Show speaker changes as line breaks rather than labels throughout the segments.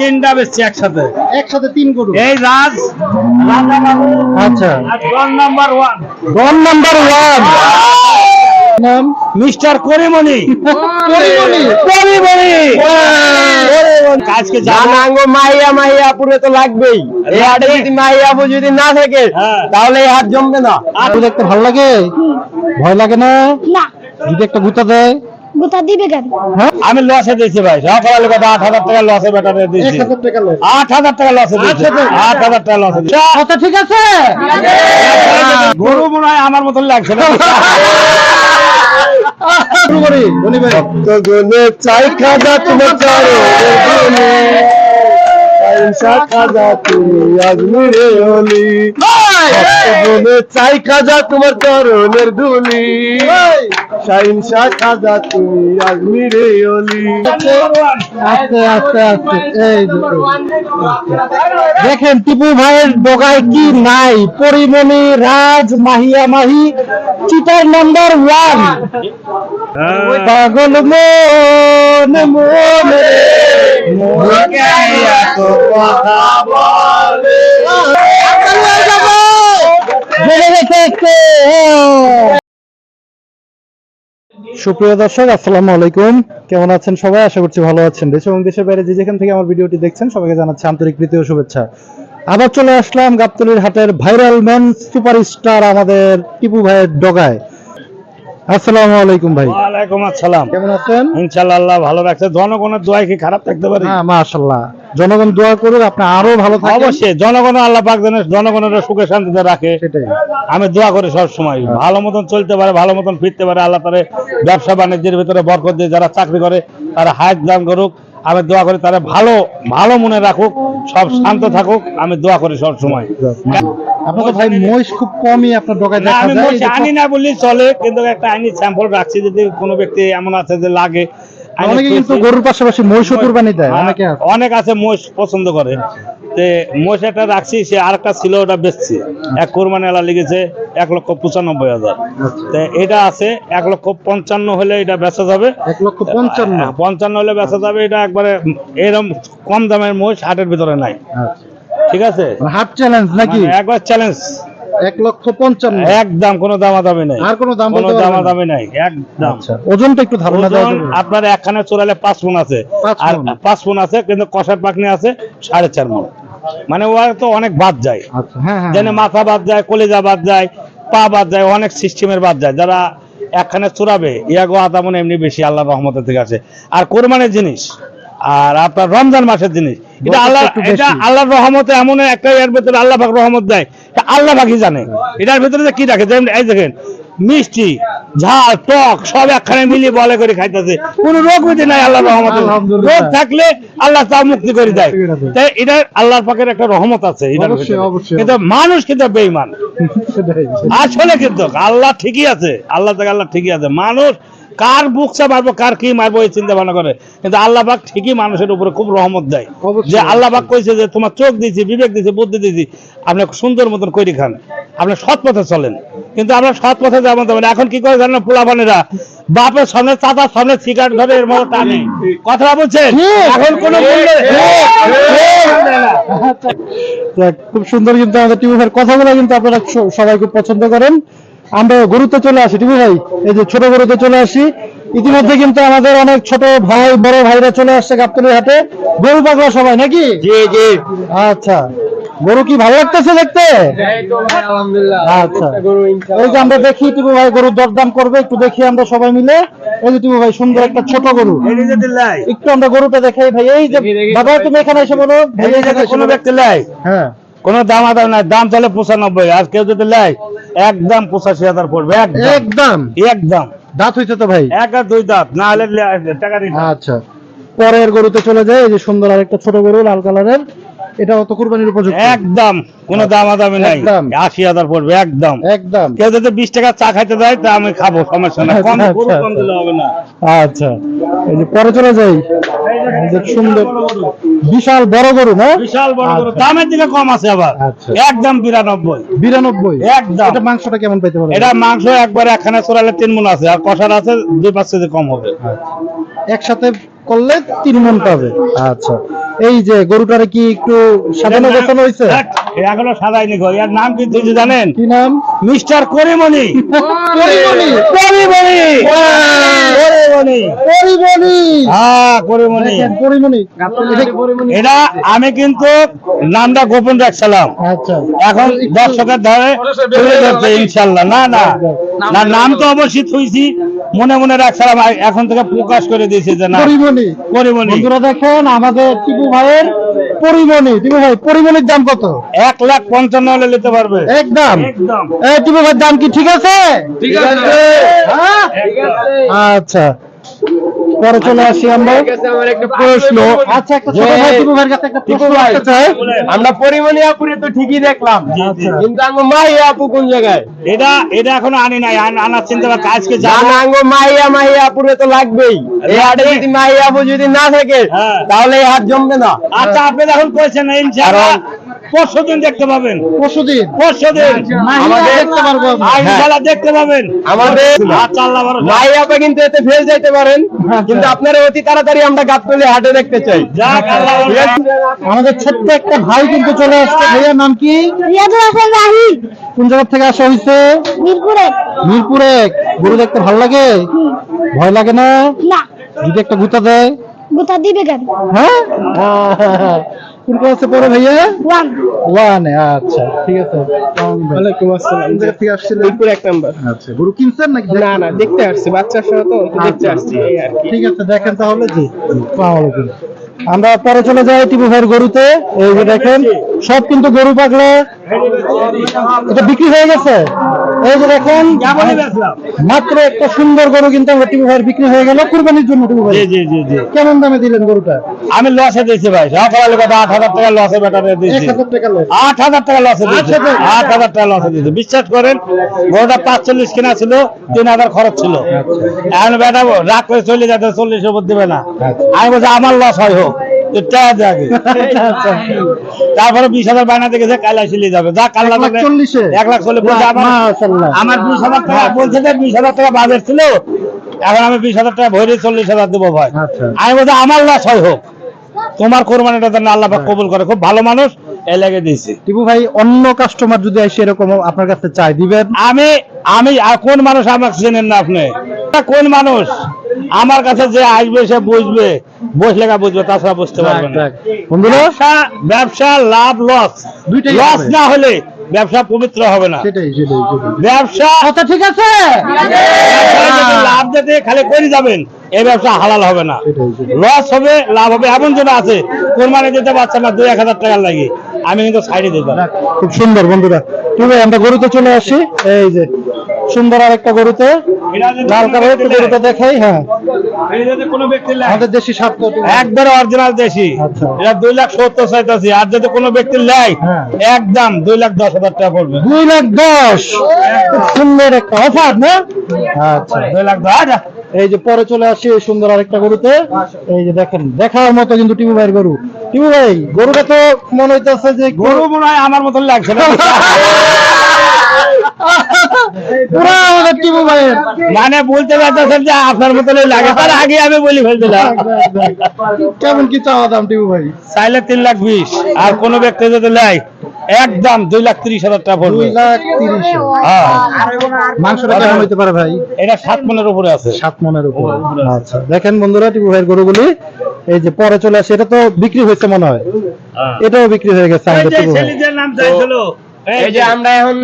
তিনটা বেচছি একসাথে।
একসাথে তিন গরু।
এই রাজ
আচ্ছা।
আর নাম্বার ওয়ান।
রন নাম্বার ওয়ান। নাম
মিস্টার করিমণি। করিমণি। আজকে
মাইয়া মাইয়া পুরে তো লাগবেই। এই হাটে যদি মাইয়া আপু যদি না থাকে
হ্যাঁ।
তাহলে এই হাট জমবে না।
আপু দেখতে ভালো লাগে? ভয় লাগে না?
না।
যদি একটা গুতা দেয়?
গোটা দিবে কেন?
হ্যাঁ?
আমি লসে দিয়েছি ভাই। সকালে কথা আট হাজার টাকা লসে বেটারে দিয়েছি।
হাজার টাকা লস
আট হাজার টাকা লসে দিয়েছি। আট হাজার টাকা লসে দিয়েছি।
কথা ঠিক আছে?
গরু মনে হয় আমার মতন লাগছে না।
চাই খাজা তোমার চারো খাজা তুমি আজমিরে হলি চাই খাজা তোমার চরণের ধুলি। শাহিনশা খাজা তুমি আজমিরে হলি
আস্তে আস্তে আস্তে এই দেখেন টিপু ভাইয়ের ডোগায় কি নাই? Porimoni Raj Mahiya Mahi cheater number one. পাগল মন মনে গেছে একটু। সুপ্রিয় দর্শক, আসসালামু আলাইকুম। কেমন আছেন সবাই? আশা করছি ভালো আছেন। দেশ এবং দেশের বাইরে যে যেখান থেকে আমার ভিডিওটি দেখছেন, সবাইকে জানাচ্ছি আন্তরিক প্রীতি ও শুভেচ্ছা। আবার চলে আসলাম গাবতলির হাটের ভাইরাল ম্যান সুপারস্টার আমাদের টিপু ভাইয়ের ডগায়। আসসালামু আলাইকুম ভাই।
ওয়ালাইকুম আসসালাম।
কেমন আছেন?
ইনশাল্লাহ ভালো রাখছে জনগণের দোয়াই কি খারাপ থাকতে পারে?
হ্যাঁ মাশাআল্লাহ। জনগণ দোয়া করুক আপনি আরও ভালো থাকেন।
অবশ্যই জনগণ আল্লাহ পাক যেন জনগণের সুখে শান্তিতে রাখে।
সেটাই।
আমি দোয়া করি সব সময় ভালো মতন চলতে পারে ভালো মতন ফিরতে পারে আল্লাহ তারে ব্যবসা বাণিজ্যের ভিতরে বরকত দিয়ে যারা চাকরি করে তারা হায়াত দান করুক। আমি দোয়া করি তারা ভালো ভালো মনে রাখুক সব শান্ত থাকুক আমি দোয়া করি সব সময়।
আপনার ভাই মহিষ খুব কমই আপনার ডগায় দেখা যায়।
মোষ আনি না বললেই চলে কিন্তু একটা আইনি স্যাম্পল রাখছি যদি কোনো ব্যক্তি এমন আছে যে লাগে
অনেকে কিন্তু গরুর পাশাপাশি মহিষও কুরবানি দেয়
হ্যাঁ,
অনেকে
অনেক আছে মহিষ পছন্দ করে। তে মোষ একটা রাখছি সে আর একটা ছিল ওটা বেচছি। এক কোরবানি এলা লেগেছে এক লক্ষ পঁচানব্বই হাজার। এটা আছে এক লক্ষ পঞ্চান্ন হলে এটা বেচা যাবে।
এক লক্ষ পঞ্চান্ন।
হ্যাঁ, পঞ্চান্ন হলে বেচা যাবে এটা একবারে এরকম কম দামের মোষ হাটের ভিতরে নাই।
আচ্ছা।
ঠিক আছে?
মানে হাট চ্যালেঞ্জ নাকি?
মানে একবার চ্যালেঞ্জ।
এক লক্ষ পঞ্চান্ন।
একদম কোনো দামা দামি নাই।
আর কোনো দাম
কোনো দামা দামি নাই একদম।
আচ্ছা ওজনটা একটু ধারণা দেওয়া
আপনার একখানে চোরালে পাঁচ ফোন আছে। আর পাঁচ ফোন আছে কিন্তু কষার পাকনি আছে সাড়ে চার মন মানে ওরা তো অনেক বাদ যায়।
আচ্ছা হ্যাঁ হ্যাঁ
যেন মাথা বাদ যায় কলেজা বাদ যায় পা বাদ যায় অনেক সিস্টেমের বাদ যায়। যারা একখানে চোরাবে ইয়াগো আদা মনে এমনি বেশি আল্লাহ রহমতের থেকে আছে। আর কোরবানের জিনিস আর আপনার রমজান মাসের জিনিস। এটা আল্লাহ এটা আল্লাহর রহমতে এমন একটা এর ভিতরে আল্লাহ পাক রহমত দেয়। আল্লাহ পাকই জানে। এটার ভিতরে যে কি রাখে যেমন এই দেখেন মিষ্টি ঝাল টক সব একখানে মিলিয়ে বলে করে খাইতেছে। কোন রোগ ব্যাধি নাই আল্লাহর রহমতে। রোগ থাকলে আল্লাহ তা মুক্তি করে দেয়। তাই এটা আল্লাহর পাকের একটা রহমত আছে। কিন্তু মানুষ কিন্তু বেইমান আসলে কিন্তু আল্লাহ ঠিকই আছে। আল্লাহ থেকে আল্লাহ ঠিকই আছে। মানুষ কার বুকসা মারবো কার কি মারবো এই চিন্তা ভাবনা করে। কিন্তু আল্লাহ পাক ঠিকই মানুষের উপরে খুব রহমত দেয়। যে আল্লাহ পাক কইছে যে তোমার চোখ দিয়েছি বিবেক দিয়েছি বুদ্ধি দিয়েছি আপনি সুন্দর মতন করি খান। আপনি সৎ পথে চলেন। কিন্তু আমরা সৎ পথে যেমন তেমন এখন কি করে জানেন পোলাপানেরা? বাপের সামনে চাতার সামনে সিগারেট ধরে এর মতো টানে। কথা বলছেন এখন কোন
খুব সুন্দর কিন্তু আমাদের টিভি ভাইয়ের কথাগুলো কিন্তু আপনারা সবাই খুব পছন্দ করেন। আমরা গরুতে চলে আসি ঠিক ভাই? এই যে ছোট গরুতে চলে আসি। ইতিমধ্যে কিন্তু আমাদের অনেক ছোট ভাই বড় ভাইরা চলে আসছে গাবতলির হাটে। গরু পাগলা সবাই নাকি?
জি জি।
আচ্ছা। গরু কি ভালো লাগতেছে দেখতে? আচ্ছা। এই যে আমরা দেখি টিপু ভাই গরুর দরদাম করবে একটু দেখি আমরা সবাই মিলে। এই যে টিপু ভাই সুন্দর একটা ছোট গরু। একটু আমরা গরুটা দেখাই ভাই এই যে বাবা তুমি এখানে এসে বলো।
কোনো ব্যক্তি লাই।
হ্যাঁ।
কোন দাম আদাম নাই দাম চলে পঁচানব্বই আর কেউ যদি লাই একদম পঁচাশি হাজার পড়বে একদম।
একদম? দাঁত হইছে তো ভাই?
এক আর দুই দাঁত না হলে টাকা দিন।
আচ্ছা। পরের গরুতে চলে যায় এই যে সুন্দর আরেকটা ছোট গরু লাল কালারের। এটাও তো কুরবানির উপযুক্ত
একদম। কোন দাম আদামি নাই।
একদম।
আশি হাজার পড়বে একদম।
একদম।
কেউ যদি বিশ টাকা চা খাইতে দেয় তা আমি খাব সমস্যা নাই। কম
আচ্ছা, আচ্ছা।
কম দিলে হবে না।
আচ্ছা। এই যে পরে চলে যাই। সুন্দর বিশাল বড় গরু না?
বিশাল বড় গরু। দামের দিকে কম আছে আবার।
আচ্ছা।
একদম বিরানব্বই।
বিরানব্বই?
একদম।
এটা মাংসটা কেমন পেতে পারে
এটা মাংস একবারে একখানে চড়ালে তিন মন আছে আর কষার আছে দুই পাঁচ কেজি কম হবে।
একসাথে করলে তিন মন পাবে। আচ্ছা। এই যে গরুটারে কি একটু সাজানো গোছানো হয়েছে
এ এখনও সাদাইনি গো। এর নাম কি তুই জানেন?
কি নাম?
মিস্টার করিমণি। করিমণি। করিমণি। এটা আমি কিন্তু নামটা গোপন রাখছিলাম।
আচ্ছা।
এখন দর্শকের ধরে ইনশাল্লাহ। না না। না নাম তো অবশ্যই থুইছি। মনে মনে রাখছিলাম এখন থেকে প্রকাশ করে দিয়েছে যে না
পরিমণি।
পরিমণি।
বন্ধুরা দেখেন আমাদের টিপু ভাইয়ের পরিমণি। টিপু ভাই পরিমণির দাম কত?
এক লাখ পঞ্চান্ন হলে নিতে পারবে।
একদম।
একদম।
এই টিপু ভাইয়ের দাম কি ঠিক আছে?
ঠিক আছে।
হ্যাঁ? আচ্ছা। পরে চলে আসি আমরা।
আমার একটা প্রশ্ন।
আচ্ছা একটা ছোট ভাই টিপু ভাইয়ের কাছে একটা প্রশ্ন রাখতে চাই।
আমরা পরিমণি আপুরে তো ঠিকই দেখলাম। কিন্তু আমার মাহিয়া আপু কোন জায়গায়?
এটা এটা এখনও আনি নাই আন- আনার চিন্তা আজকে
জানা আঙ্গো মাহিয়া মাহিয়া আপুরে তো লাগবেই। এই হাটে যদি মাহিয়া আপু যদি না থাকে
হ্যাঁ।
তাহলে এই হাট জমবে না।
আচ্ছা আপনি এখন করেছেন ইনশাআল্লাহ পরশু দিন দেখতে পাবেন।
পরশুদিন?
পরশু দিন
দেখতে পারব
ইনশাআল্লাহ দেখতে পাবেন।
আমাদের
আচ্ছা আল্লাহ
কিন্তু এতে ফেল যাইতে পারেন।
আচ্ছা।
কিন্তু আপনারা অতি তাড়াতাড়ি আমরা গাবতলি হাটে দেখতে চাই।
যাক আল্লাহ?
আমাদের ছোট্ট একটা ভাই কিন্তু চলে আসছে। ভাইয়ার নাম কি?
রিয়াজুল হাসান রাহিদ
কোন জায়গা থেকে আসা হয়েছে?
মিরপুরে।
মিরপুরে। গরু দেখতে ভালো লাগে? ভয় লাগে না?
না।
যদি একটা গুতা দেয়?
গোটা দিবে কেন?
হ্যাঁ? কোন ক্লাসে পড়ে ভাইয়া?
ওয়ান
ওয়ানে আচ্ছা ঠিক আছে। ওয়ালাইকুম আসসালাম। জায়গা থেকে আসছিলেন?
মিরপুর এক নাম্বার।
আচ্ছা গরু কিনছেন নাকি
না না দেখতে আসছি বাচ্চার সহ তো দেখতে আসছি এই আর কি।
ঠিক আছে দেখেন তাহলে জি আসসালামু আলাইকুম আমরা পরে চলে যাই টিপু ভাইয়ের গরুতে। এই যে দেখেন সব কিন্তু গরু পাগলে। এটা বিক্রি হয়ে গেছে। এই যে দেখেন মাত্র একটা সুন্দর গরু কিন্তু আমার টিপু ভাইয়ের বিক্রি হয়ে গেল। কুরবানির জন্য টিপু ভাই।
জি জি জি জি।
কেমন দামে দিলেন গরুটা?
আমি লসে দিয়েছি ভাই। সকালে কথা আট হাজার টাকা লসে দিয়েছি।
লোক
আট হাজার টাকা লসে দিয়েছি।
আট হাজার?
টাকা লসে দিয়েছি। বিশ্বাস করেন গরুটা পাঁচচল্লিশ কিনা ছিল তিন হাজার খরচ ছিল। এখন বেটা রাগ করে চলে যাতে চল্লিশ উপর দিবে না। আমি বলছি আমার লস হয় হোক। তারপরে বিশ হাজার বায়না দেখেছে কালা সিলে যাবে। যা কাল্লা
এক লাখ চল্লিশে?
আমার বিশ হাজার টাকা বলছে যে বিশ হাজার টাকা বাজেট ছিল এখন আমি বিশ হাজার টাকা ভরে চল্লিশ হাজার দেবো ভাই।
আচ্ছা।
আমি বলছি আমার লস হয় হোক। তোমার কোরবানিটা যেন আল্লাহ কবুল করে। খুব ভালো মানুষ এ লেগে দিয়েছি।
টিপু ভাই অন্য কাস্টমার যদি আসে এরকম আপনার কাছে চাই দিবেন?
আমি আমি আর কোন মানুষ আমাকে চেনেন না আপনি? কোন মানুষ? আমার কাছে যে আসবে সে বুঝবে। বসলে গা বুঝবে তাছাড়া বুঝতে পারবে না।
বন্ধুরা
ব্যবসা লাভ লস লস না হলে ব্যবসা পবিত্র হবে না। ব্যবসা
ঠিক আছে?
লাভ যাতে খালি করে যাবেন এই ব্যবসা হালাল হবে না। লস হবে লাভ হবে এমন জন আছে কোরবানি দিতে পারছে না দুই এক হাজার টাকা লাগে। আমি কিন্তু সাইডে দিতাম
খুব সুন্দর বন্ধুরা। আছে আমরা গরুতে চলে আসি। এই যে সুন্দর আর একটা গরুতে লাল কালার একটু গরুটা দেখাই হ্যাঁ। আমাদের দেশি সাপ
একবার অরিজিনাল দেশি।
আচ্ছা।
এটা দুই লাখ সত্তর চাইতেছি। আর যদি কোনো ব্যক্তি নেয়
হ্যাঁ।
একদম দুই লাখ দশ হাজার টাকা পড়বে।
দুই লাখ দশ। খুব সুন্দর একটা অফার না? আচ্ছা।
দুই লাখ দশ।
এই যে পরে চলে আসি। সুন্দর আরেকটা গরুতে এই যে দেখেন দেখার মতো কিন্তু টিপু ভাইয়ের গরু। ভাই গরুটা তো মনে হইতেছে যে
গরু মনে হয় আমার মতন লাগছে না। মানে বলতে পারতেছেন যে আপনার মতনই লাগে তার আগে আমি বলি ফেলছিলাম
কেমন কি চাওয়া দাম টিপু ভাই?
চাইলে তিন লাখ বিশ আর কোনো ব্যক্তি যদি নেয় একদম দুই লাখ তিরিশ হাজার টাকা পড়বে। হ্যাঁ।
মাংসটা কেমন হইতে পারে ভাই?
এটা সাত মনের উপরে আছে।
সাত মনের উপর। আচ্ছা দেখেন বন্ধুরা টিপু ভাইয়ের গরুগুলি এই যে পরে চলে আসে এটা তো বিক্রি হয়েছে মনে হয়। এটাও বিক্রি হয়ে গেছে
এই
আমাদের
যে
টিপু ভাই।
এই যে আমরা এখন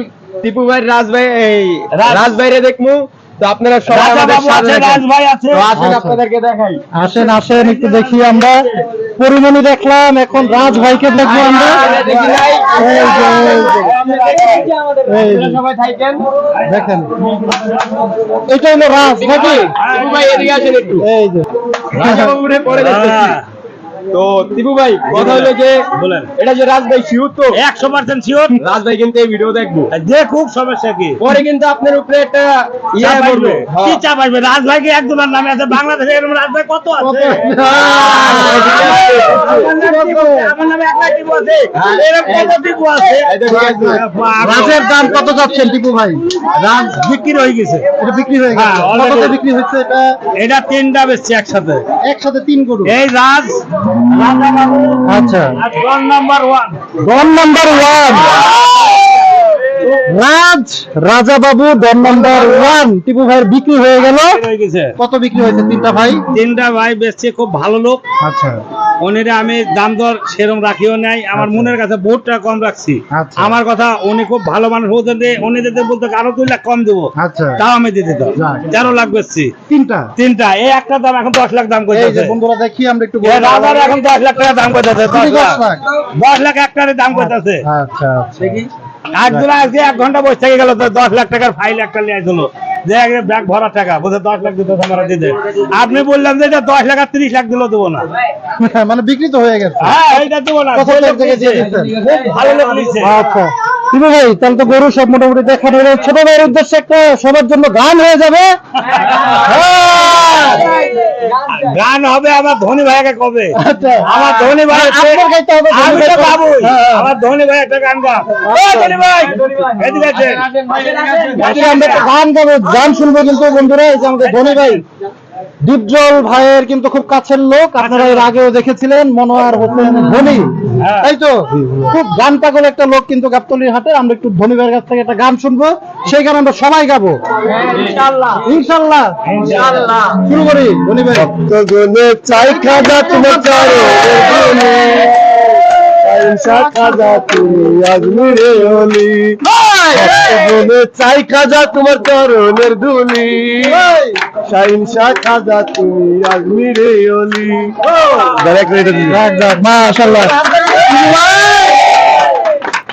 টিপু ভাই রাজভাই এই
রাজ-
রাজভাইরে দেখমু। তো আপনারা সবাই আমাদের সাথে
আছে
থাকেন।
রাজ ভাই আছে।
তো আসেন
আচ্ছা।
আপনাদেরকে দেখাই।
আসেন আসেন একটু দেখি আমরা। পরিমণি দেখলাম এখন রাজ ভাইকে দেখব আমরা। দেখেন। এটা হলো রাজ নাকি?
একটু।
এই যে।
তো টিপু ভাই কথা হলো যে
বলেন।
এটা যে রাজভাই শিউর তো
একশো পার্সেন্ট শিওর
রাজভাই কিন্তু এই ভিডিও দেখব।
যে খুব সমস্যা কি?
পরে কিন্তু আপনার উপরে একটা ইয়ে
চাপ
পড়বে।
আসবে। কি চাপ আসবে রাজ ভাইকে এক দুবার নামে আছে। বাংলাদেশে এরকম রাজ ভাই কত আছে?
হ্যাঁ,
আমার নামে
রাজের দাম কত যাচ্ছেন টিপু ভাই?
রাজ বিক্রি হয়ে গেছে।
এটা বিক্রি হয়ে
হ্যাঁ,
গেছে
already।
বিক্রি হচ্ছে এটা?
এটা তিনটা বেচছি একসাথে।
একসাথে তিন গরু।
এই রাজ
আচ্ছা।
দল number one
don number one Raj Raja Babu don number one Tipu ভাইয়ের বিক্রি হয়ে গেল। কত বিক্রি হয়েছে তিনটা ভাই?
তিনটা ভাই বেচছে খুব ভালো লোক।
আচ্ছা।
আমি দাম দর সেরম রাখিও নাই। আমার মনের কাছে বহুত টাকা কম রাখছি।
আচ্ছা।
আমার কথা উনি খুব ভালো মানুষ উনি যদি বলতো আরও দুই লাখ কম দেবো
আচ্ছা।
তাও আমি দিয়ে দিতাম। তেরো লাখ বেচছি।
তিনটা?
তিনটা। এই একটা দাম এখন দশ লাখ দাম করতেছে
বন্ধুরা দেখি আমরা একটু
রাজার এখন দশ লাখ টাকা দাম করতেছে দশ লাখ।
লাখ?
দশ লাখ একটারে দাম করতেছে
আচ্ছা আচ্ছা।
একজন আজকে এক ঘণ্টা বসে থেকে গেল তো দশ লাখ টাকার ফাইল একটা নিয়ে আসলো। যে ব্যাগ ভরা টাকা বলছে দশ লাখ দিতে আমরা দিতে আপনি বললাম যে এটা দশ লাখ আর তিরিশ লাখ দিলেও দেবো না।
মানে বিক্রি তো হয়ে গেছে।
হ্যাঁ এইটা দেবো না। ভালো লোক
আচ্ছা। ভাই তাহলে তো গরু সব মোটামুটি দেখানো ছোট ভাইয়ের উদ্দেশ্যে একটা সবার জন্য গান হয়ে যাবে হ্যাঁ।
গান হবে আমার ধনী ভাইকে কবে
আচ্ছা
আমার ধনী ভাই আছে।
আপনার গাইতে হবে,
আমি তো
তো- হ্যাঁ।
আমার ধনী ভাই একটা গান গা ও ধনী ভাই এদিকে আসেন।
আমরা গান গাবো গান শুনব কিন্তু বন্ধুরা এই যে আমাদের ধনী ভাই ডিপজল ভাইয়ের কিন্তু খুব কাছের লোক। আপনারা এর আগেও দেখেছিলেন মনোয়ার হোসেন ধনী।
হ্যাঁ।
তাই তো? খুব গান পাগল একটা লোক কিন্তু গাবতলির হাটে। আমরা একটু ধনী ভাইয়ের কাছ থেকে একটা গান শুনব। সেই গান আমরা সবাই গাবো। ইনশাল্লাহ। শুরু করি ধনী ভাই।
গুনে চাই খাজা তোমার চারো তুমি আজমিরে হলি গুনে চাই খাজা তোমার চরণের ধুলি শাহিনশা খাজা তুমি আজমিরে হলি ডাইরেক্ট রেটে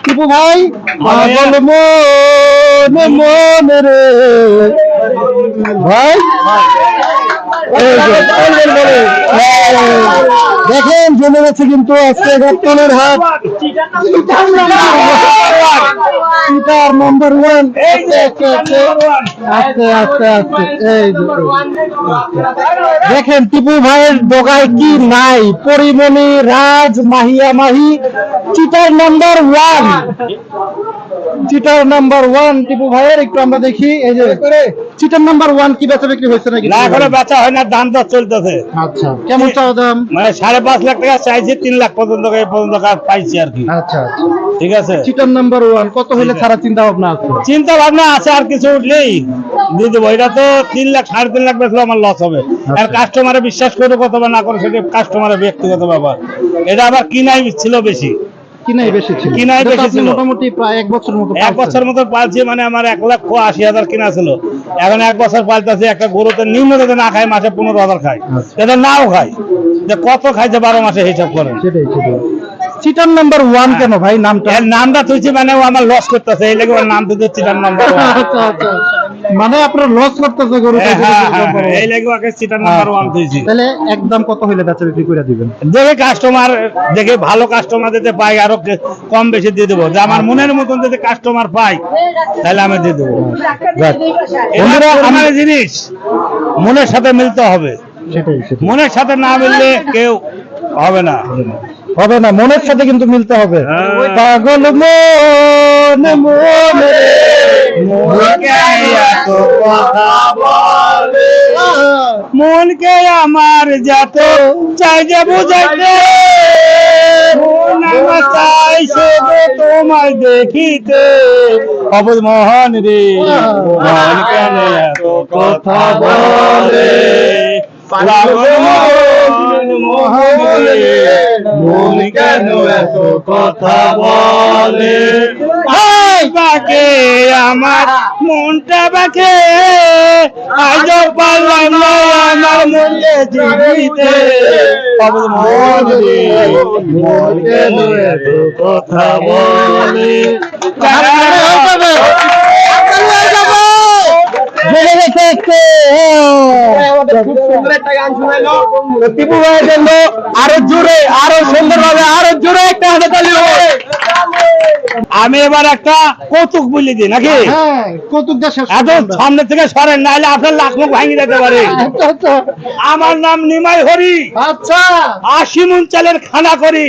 টিপু ভাই পাগল মন মন রে। ভাই দেখেন জমে গেছে কিন্তু আজকে হাট নাম্বার ওয়ান
এই
আস্তে আস্তে আস্তে দেখেন টিপু ভাইয়ের ডোগায় কি নাই? Porimoni Raj Mahiya Mahi cheater number one cheater number one Tipu ভাইয়ের একটু আমরা দেখি। এই যে চিটার নাম্বার ওয়ান কি বেচা বিক্রি হয়েছে নাকি?
না এখনও বেচা হয় না দাম দর চলতেছে।
আচ্ছা কেমন চাওয়া দাম?
মানে সাড়ে পাঁচ লাখ টাকা চাইছি তিন লাখ পর্যন্ত পর্যন্ত কাজ পাইছি আর কি।
আচ্ছা।
ঠিক আছে।
চিটার নাম্বার ওয়ান কত হইলে ছাড়া চিন্তা ভাবনা আছে?
চিন্তা ভাবনা আছে আর কিছু উঠলেই দিয়ে দেবো এটা তো তিন লাখ সাড়ে তিন লাখ বেচলে আমার লস হবে। আর কাস্টমারে বিশ্বাস করে কত বা না করে সেটা কাস্টমারের ব্যক্তিগত ব্যাপার। এটা আবার কিনাই ছিল বেশি।
কিনাই বেশি ছিল।
কিনাই বেশি ছিল।
মোটামুটি প্রায় এক বছর মতো
এক বছর মতো পালছি মানে আমার এক লক্ষ আশি হাজার কিনা ছিল। এখন এক বছর পালতেছি একটা গরুতে নিম্ন যাতে না খায় মাসে পনেরো হাজার খায়।
আচ্ছা।
যাতে নাও খায়। যে কত খাইছে বারো মাসে হিসাব করেন।
সেটাই সেটাই। চিটার নাম্বার ওয়ান কেন ভাই? নামটা?
নামটা তুইছি মানে ও আমার লস করতেছে এই লেগে ওর নাম তো দিচ্ছি তার নাম্বার
আচ্ছা আচ্ছা মানে আপনার লস করতেছে গরু
এই লেগে ওকে চিটার নাম্বার ওয়ান
তাহলে একদম কত হইলে বেচা বিক্রি করে দিবেন?
দেখে কাস্টমার দেখে ভালো কাস্টমার পাই আরও কম বেশি দিয়ে দেবো। যে আমার মনের মতন যদি কাস্টমার পাই তাহলে আমি দিয়ে দেবো। বন্ধুরা আমার জিনিস মনের সাথে মিলতে হবে।
সেটাই
মনের সাথে না মিললে কেউ হবে না।
হবে না মনের সাথে কিন্তু মিলতে হবে।
হ্যাঁ।
পাগল মন মন
মনকে আমার যত চাই যে বুঝাইতে যে তোমায় দেখিতে। অবুধ মোহন রে কেন কথা বলে। পাগল মন মন কেন এত কথা বলে বাকে আমার মনটা বাকে আজ পারলাম না আমার মন এত কথা বলে
জেনে গেছে একটু।
খুব সুন্দর একটা গান শোনালো
টিপু ভাইয়ের জন্য আরও জোরে আরও সুন্দর ভাবে আরও জোরে একটা হাতে তালি
আমি এবার একটা কৌতুক বলে দিই নাকি?
কৌতুক
এত সামনে থেকে সরেন নাহলে আপনার লাখ মুখ ভাঙিয়ে যেতে পারে। আমার নাম নিমাই হরি।
আচ্ছা।
আশি মুন চালের খানা করি।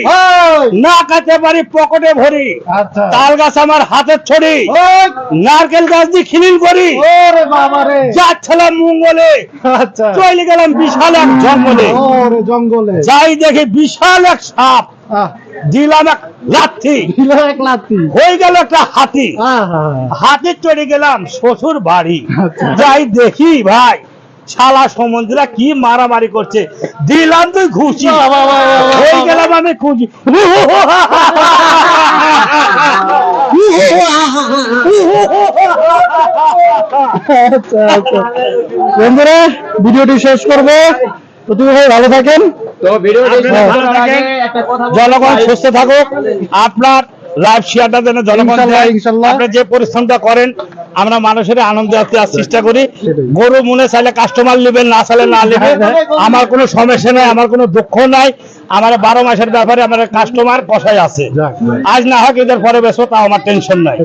না কাতে পারি পকেটে ভরি।
আচ্ছা।
তাল গাছ আমার হাতের ছড়ি। নারকেল গাছ দিয়ে খিলিল করি। যাচ্ছিলাম মঙ্গলে।
আচ্ছা।
চলে গেলাম বিশাল এক জঙ্গলে।
জঙ্গলে।
যাই দেখে বিশাল এক সাপ। দিলাম এক লাথি
এক লাথি
হয়ে গেল একটা হাতি। হাতি চড়ে গেলাম শ্বশুর বাড়ি
আচ্ছা।
যাই দেখি ভাই। শালা সমুদ্রা কি মারামারি করছে দিলাম তুই খুশি। হয়ে গেলাম আমি খুশি
আচ্ছা আচ্ছা বন্ধুরা ভিডিওটি শেষ করব তো তুমি ভাই ভালো থাকেন
জনগণ। সুস্থ থাকুক আপনার লাইভ শেয়ারটা যেন জনগণ। যে পরিশ্রমটা করেন আমরা মানুষের আনন্দ দেওয়ার চেষ্টা করি গরু মনে চাইলে কাস্টমার নেবেন না চাইলে না নেবেন। আমার কোনো সমস্যা নাই আমার কোনো দুঃখ নাই। আমার বারো মাসের ব্যাপারে আমার কাস্টমার কষাই আছে। আজ না হোক এদের পরে বেসো তাও আমার টেনশন নাই।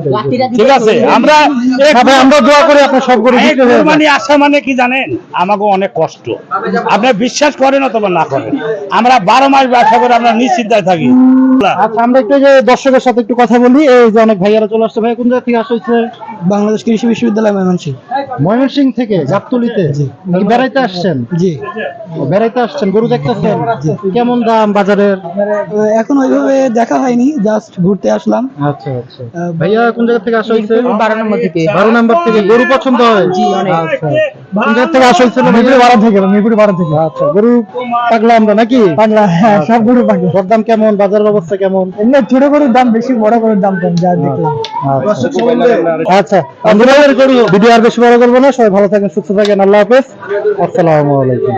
ঠিক আছে আমরা এক-
আমরা দোয়া করি আপনার সব করে
এই
দিতে
আসা মানে কি জানেন? আমাকে অনেক কষ্ট। আপনি বিশ্বাস করেন অথবা না করেন আমরা বারো মাস ব্যবসা করে আমরা নিশ্চিন্তায় থাকি।
আচ্ছা আমরা একটু যে দর্শকের সাথে একটু কথা বলি। এই যে অনেক ভাইয়ারা চলে আসছে। ভাই কোন জায়গা থেকে আসা হয়েছে?
বাংলাদেশ কৃষি বিশ্ববিদ্যালয় ময়মনসিংহ।
ময়মনসিং থেকে গাবতলিতে? বেড়াইতে আসছেন?
জি।
বেড়াইতে আসছেন গরু দেখতেছেন? কেমন দাম? বাজারের?
এখন ওইভাবে দেখা হয়নি জাস্ট ঘুরতে আসলাম।
আচ্ছা আচ্ছা। ভাইয়া কোন জায়গা থেকে আসা হয়েছে?
বারো নম্বর থেকে।
বারো নাম্বার থেকে। গরু পছন্দ হয়? জি
অনেক।
আচ্ছা কোন জায়গা থেকে আসা হয়েছিল মিরপুরে বারো থেকে মিরপুরে বারো থেকে। আচ্ছা গরু পাগলা আমরা নাকি? পাগলা হ্যাঁ সব গরু পাগলা। দরদাম কেমন? বাজারের অবস্থা কেমন? এমনি ছোট গরুর দাম বেশি বড় গরুর দাম কম যা দেখলাম। আচ্ছা। বন্ধুরা ভিডিও আর বেশি বড় করব না। সবাই ভালো থাকেন সুস্থ থাকেন আল্লাহ হাফেজ। আসসালামু আলাইকুম।